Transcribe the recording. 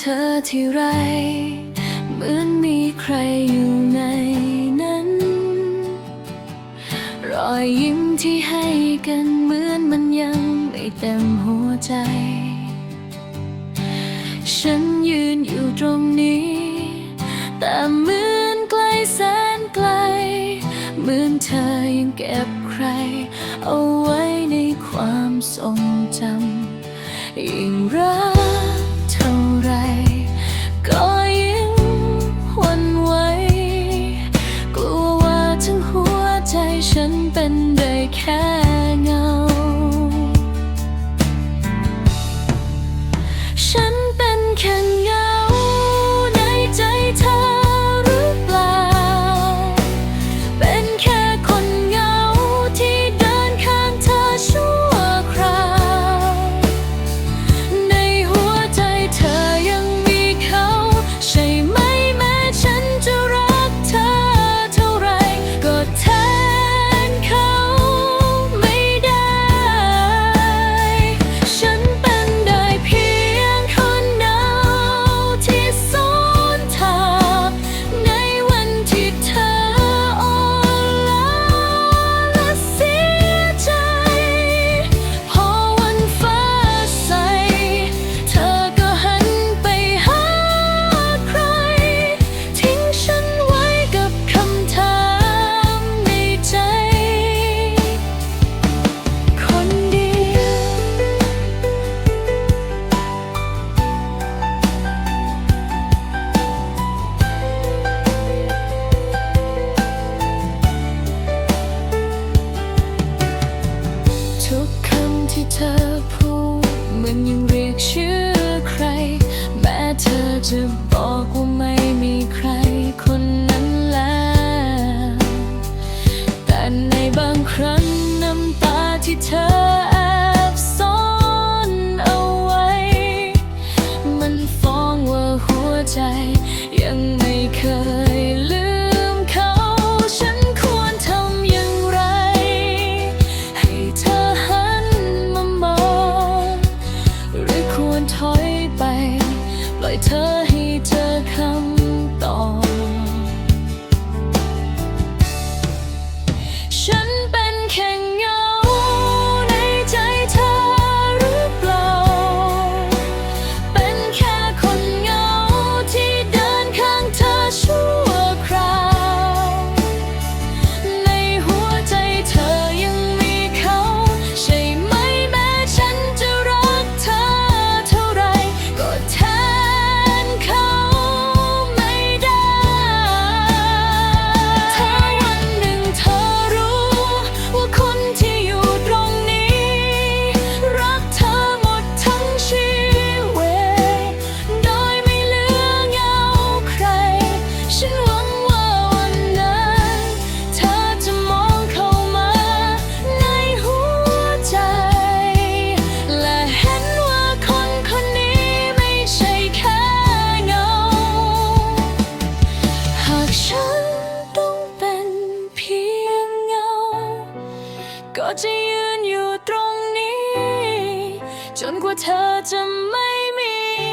ธอที่ไร เหมือนมีใครอยู่ในนั้น รอยยิ้มที่ให้กันเหมือนมันยังไม่เต็มหัวใจ ฉันยืนอยู่ตรงนี้ แต่เหมือนไกลแสนไกล เหมือนเธอยังเก็บใคร เอาไว้ในความทรงจำยิ่งรัก ฉันเป็นได้แค่เงาฉัน ธอพูดเหมือนยังเรียกชื่อใคร แม้เธอจะบอกว่าไม่มีใครคนนั้นแล้วแต่ในบางครั้งน้ำตาที่เธอแอบซ่อนเอาไว้ มันฟ้องว่าหัวใจยังไม่เคย ก็จะยืนอยู่ตรงนี้ จนกว่าเธอจะไม่มี